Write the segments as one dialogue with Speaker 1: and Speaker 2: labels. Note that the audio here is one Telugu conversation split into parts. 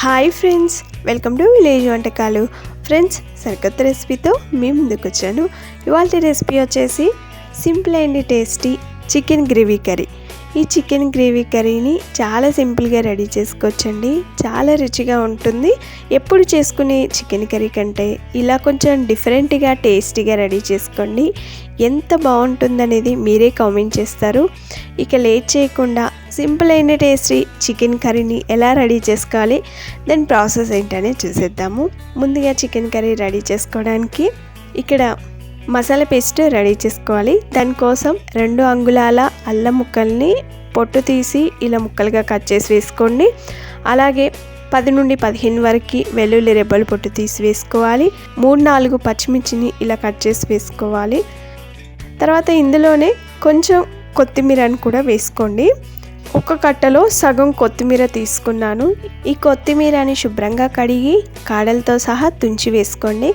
Speaker 1: Hi friends welcome to village వంటకాలు. ఫ్రెండ్స్ సరికొత్త రెసిపీతో మీ ముందుకు వచ్చాను ఇవాళ రెసిపీ వచ్చేసి simple and tasty chicken gravy curry. ఈ చికెన్ గ్రేవీ కర్రీని చాలా సింపుల్గా రెడీ చేసుకోవచ్చండి. చాలా రుచిగా ఉంటుంది. ఎప్పుడు చేసుకునే చికెన్ కర్రీ కంటే ఇలా కొంచెం డిఫరెంట్గా టేస్టీగా రెడీ చేసుకోండి. ఎంత బాగుంటుందనేది మీరే కామెంట్ చేస్తారు. ఇక లేట్ చేయకుండా సింపుల్ అయిన టేస్టీ చికెన్ కర్రీని ఎలా రెడీ చేసుకోవాలి దాని ప్రాసెస్ ఏంటనే చూసేద్దాము. ముందుగా చికెన్ కర్రీ రెడీ చేసుకోవడానికి ఇక్కడ మసాలా పేస్ట్ రెడీ చేసుకోవాలి. దానికోసం రెండు అంగుళాల అల్లం ముక్కల్ని పొట్టు తీసి ఇలా ముక్కలుగా కట్ చేసి వేసుకోండి. అలాగే పది నుండి పదిహేను వరకు వెల్లుల్లి రెబ్బలు పొట్టు తీసి వేసుకోవాలి. మూడు నాలుగు పచ్చిమిర్చిని ఇలా కట్ చేసి వేసుకోవాలి. తర్వాత ఇందులోనే కొంచెం కొత్తిమీరని కూడా వేసుకోండి. ఒక కట్టలో సగం కొత్తిమీర తీసుకున్నాను. ఈ కొత్తిమీరని శుభ్రంగా కడిగి కాడలతో సహా తుంచి వేసుకోండి.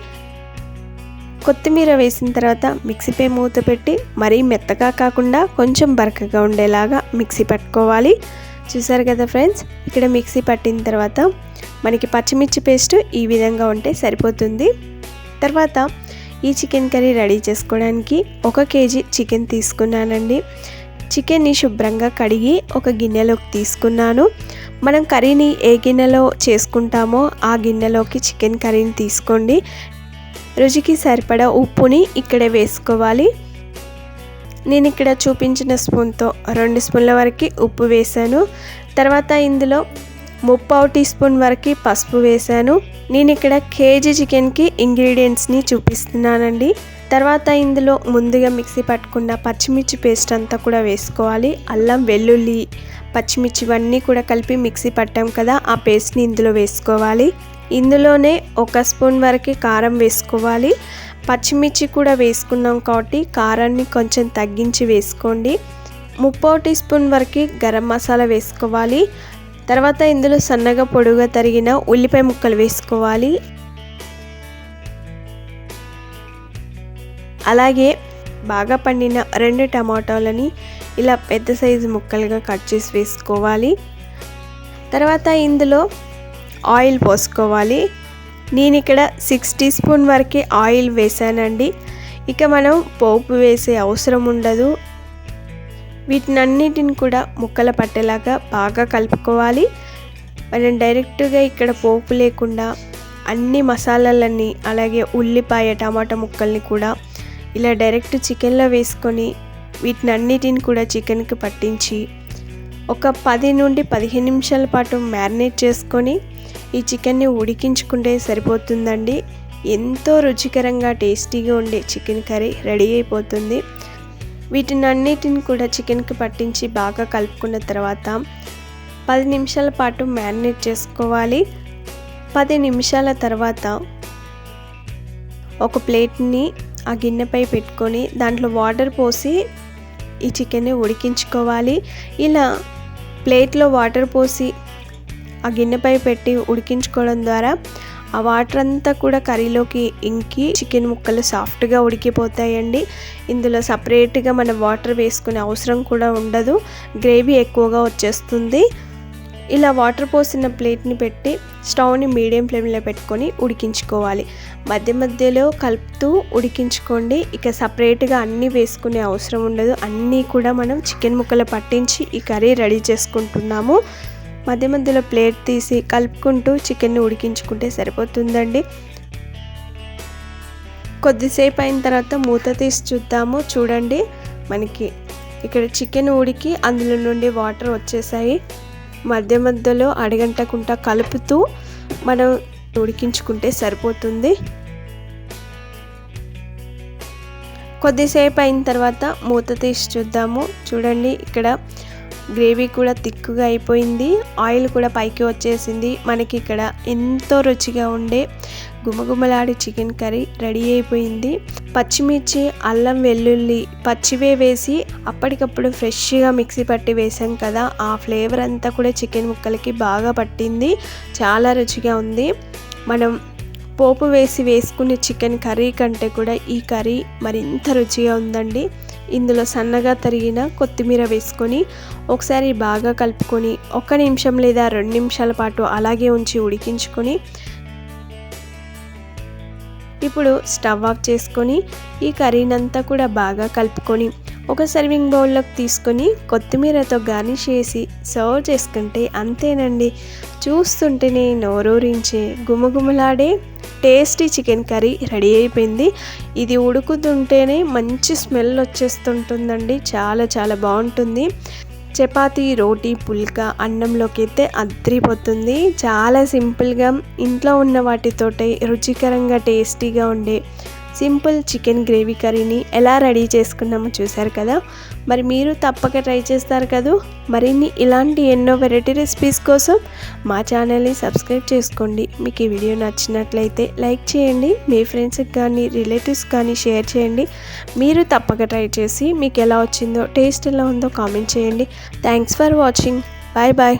Speaker 1: కొత్తిమీర వేసిన తర్వాత మిక్సీపై మూత పెట్టి మరీ మెత్తగా కాకుండా కొంచెం బరకగా ఉండేలాగా మిక్సీ పట్టుకోవాలి. చూసారు కదా ఫ్రెండ్స్ ఇక్కడ మిక్సీ పట్టిన తర్వాత మనకి పచ్చిమిర్చి పేస్ట్ ఈ విధంగా ఉంటే సరిపోతుంది. తర్వాత ఈ చికెన్ కర్రీ రెడీ చేసుకోవడానికి ఒక కేజీ చికెన్ తీసుకున్నానండి. చికెన్ని శుభ్రంగా కడిగి ఒక గిన్నెలోకి తీసుకున్నాను. మనం కర్రీని ఏ గిన్నెలో చేసుకుంటామో ఆ గిన్నెలోకి చికెన్ కర్రీని తీసుకోండి. రుచికి సరిపడా ఉప్పుని ఇక్కడే వేసుకోవాలి. నేను ఇక్కడ చూపించిన స్పూన్తో రెండు స్పూన్ల వరకు ఉప్పు వేసాను తర్వాత ఇందులో ముప్పావు టీ స్పూన్ వరకు పసుపు వేసాను నేను ఇక్కడ కేజీ చికెన్కి ఇంగ్రీడియంట్స్ని చూపిస్తున్నానండి. తర్వాత ఇందులో ముందుగా మిక్సీ పట్టుకున్న పచ్చిమిర్చి పేస్ట్ అంతా కూడా వేసుకోవాలి. అల్లం వెల్లుల్లి పచ్చిమిర్చి ఇవన్నీ కూడా కలిపి మిక్సీ పట్టాం కదా ఆ పేస్ట్ని ఇందులో వేసుకోవాలి. ఇందులోనే ఒక స్పూన్ వరకు కారం వేసుకోవాలి. పచ్చిమిర్చి కూడా వేసుకున్నాం కాబట్టి కారాన్ని కొంచెం తగ్గించి వేసుకోండి. ముప్పో టీ స్పూన్ వరకు గరం మసాలా వేసుకోవాలి. తర్వాత ఇందులో సన్నగా పొడుగా తరిగిన ఉల్లిపాయ ముక్కలు వేసుకోవాలి. అలాగే బాగా పండిన రెండు టమాటాలని ఇలా పెద్ద సైజు ముక్కలుగా కట్ చేసి వేసుకోవాలి. తర్వాత ఇందులో ఆయిల్ పోసుకోవాలి. నేను ఇక్కడ సిక్స్ టీ స్పూన్ వరకే ఆయిల్ వేసానండి. ఇక మనం పోపు వేసే అవసరం ఉండదు. వీటినన్నిటిని కూడా ముక్కల పట్టేలాగా బాగా కలుపుకోవాలి. మనం డైరెక్ట్గా ఇక్కడ పోపు లేకుండా అన్ని మసాలాలన్నీ అలాగే ఉల్లిపాయ టమాటా ముక్కల్ని కూడా ఇలా డైరెక్ట్ చికెన్లో వేసుకొని వీటిని అన్నిటిని కూడా చికెన్కి పట్టించి ఒక పది నుండి పదిహేను నిమిషాల పాటు మ్యారినేట్ చేసుకొని ఈ చికెన్ని ఉడికించుకుంటే సరిపోతుందండి. ఎంతో రుచికరంగా టేస్టీగా ఉండే చికెన్ కర్రీ రెడీ అయిపోతుంది. వీటిని అన్నిటిని కూడా చికెన్కి పట్టించి బాగా కలుపుకున్న తర్వాత పది నిమిషాల పాటు మ్యారినేట్ చేసుకోవాలి. పది నిమిషాల తర్వాత ఒక ప్లేట్ని ఆ గిన్నెపై పెట్టుకొని దాంట్లో వాటర్ పోసి ఈ చికెన్ని ఉడికించుకోవాలి. ఇలా ప్లేట్లో వాటర్ పోసి ఆ గిన్నెపై పెట్టి ఉడికించుకోవడం ద్వారా ఆ వాటర్ అంతా కూడా కర్రీలోకి ఇంకి చికెన్ ముక్కలు సాఫ్ట్గా ఉడికిపోతాయండి. ఇందులో సపరేట్గా మనం వాటర్ వేసుకునే అవసరం కూడా ఉండదు. గ్రేవీ ఎక్కువగా వచ్చేస్తుంది. ఇలా వాటర్ పోసిన ప్లేట్ని పెట్టి స్టవ్ని మీడియం ఫ్లేమ్లో పెట్టుకొని ఉడికించుకోవాలి. మధ్య మధ్యలో కలుపుతూ ఉడికించుకోండి. ఇక సపరేట్గా అన్నీ వేసుకునే అవసరం ఉండదు. అన్నీ కూడా మనం చికెన్ ముక్కలు పట్టించి ఈ కర్రీ రెడీ చేసుకుంటున్నాము. మధ్య మధ్యలో ప్లేట్ తీసి కలుపుకుంటూ చికెన్ని ఉడికించుకుంటే సరిపోతుందండి. కొద్దిసేపు అయిన తర్వాత మూత తీసి చూద్దాము. చూడండి మనకి ఇక్కడ చికెన్ ఉడికి అందులో నుండి వాటర్ వచ్చేసాయి. మధ్య మధ్యలో అడగంటకుండా కలుపుతూ మనం ఉడికించుకుంటే సరిపోతుంది. కొద్దిసేపు అయిన తర్వాత మూత తీసి చూద్దాము. చూడండి ఇక్కడ గ్రేవీ కూడా తిక్కుగా అయిపోయింది. ఆయిల్ కూడా పైకి వచ్చేసింది. మనకి ఇక్కడ ఎంతో రుచిగా ఉండే గుమగుమలాడి చికెన్ కర్రీ రెడీ అయిపోయింది. పచ్చిమిర్చి అల్లం వెల్లుల్లి పచ్చివే వేసి అప్పటికప్పుడు ఫ్రెష్గా మిక్సీ పట్టి వేసాం కదా. ఆ ఫ్లేవర్ అంతా కూడా చికెన్ ముక్కలకి బాగా పట్టింది. చాలా రుచిగా ఉంది. మనం పోపు వేసి వేసుకునే చికెన్ కర్రీ కంటే కూడా ఈ కర్రీ మరింత రుచిగా ఉందండి. ఇందులో సన్నగా తరిగిన కొత్తిమీర వేసుకొని ఒకసారి బాగా కలుపుకొని ఒక నిమిషం లేదా రెండు నిమిషాల పాటు అలాగే ఉంచి ఉడికించుకొని ఇప్పుడు స్టవ్ ఆఫ్ చేసుకొని ఈ కర్రీనంతా కూడా బాగా కలుపుకొని ఒక సర్వింగ్ బౌల్లోకి తీసుకొని కొత్తిమీరతో గార్నిష్ చేసి సర్వ్ చేసుకుంటే అంతేనండి. చూస్తుంటేనే నోరూరించే గుమగుమలాడే టేస్టీ చికెన్ కర్రీ రెడీ అయిపోయింది. ఇది ఉడుకుతుంటేనే మంచి స్మెల్ వచ్చేస్తుంటుందండి. చాలా చాలా బాగుంటుంది. చపాతీ రోటీ పుల్కా అన్నంలోకి అయితే అద్రిపోతుంది చాలా సింపుల్గా ఇంట్లో ఉన్న వాటితోటే రుచికరంగా టేస్టీగా ఉండే సింపుల్ చికెన్ గ్రేవీ కర్రీని ఎలా రెడీ చేసుకున్నామో చూసారు కదా. మరి మీరు తప్పక ట్రై చేస్తారు కదా. మరిన్ని ఇలాంటి ఎన్నో వెరైటీ రెసిపీస్ కోసం మా ఛానల్ని సబ్స్క్రైబ్ చేసుకోండి. మీకు ఈ వీడియో నచ్చినట్లయితే లైక్ చేయండి. మీ ఫ్రెండ్స్కి కానీ రిలేటివ్స్ కానీ షేర్ చేయండి. మీరు తప్పక ట్రై చేసి మీకు ఎలా వచ్చిందో టేస్ట్ ఎలా ఉందో కామెంట్ చేయండి. Thanks for watching. Bye bye.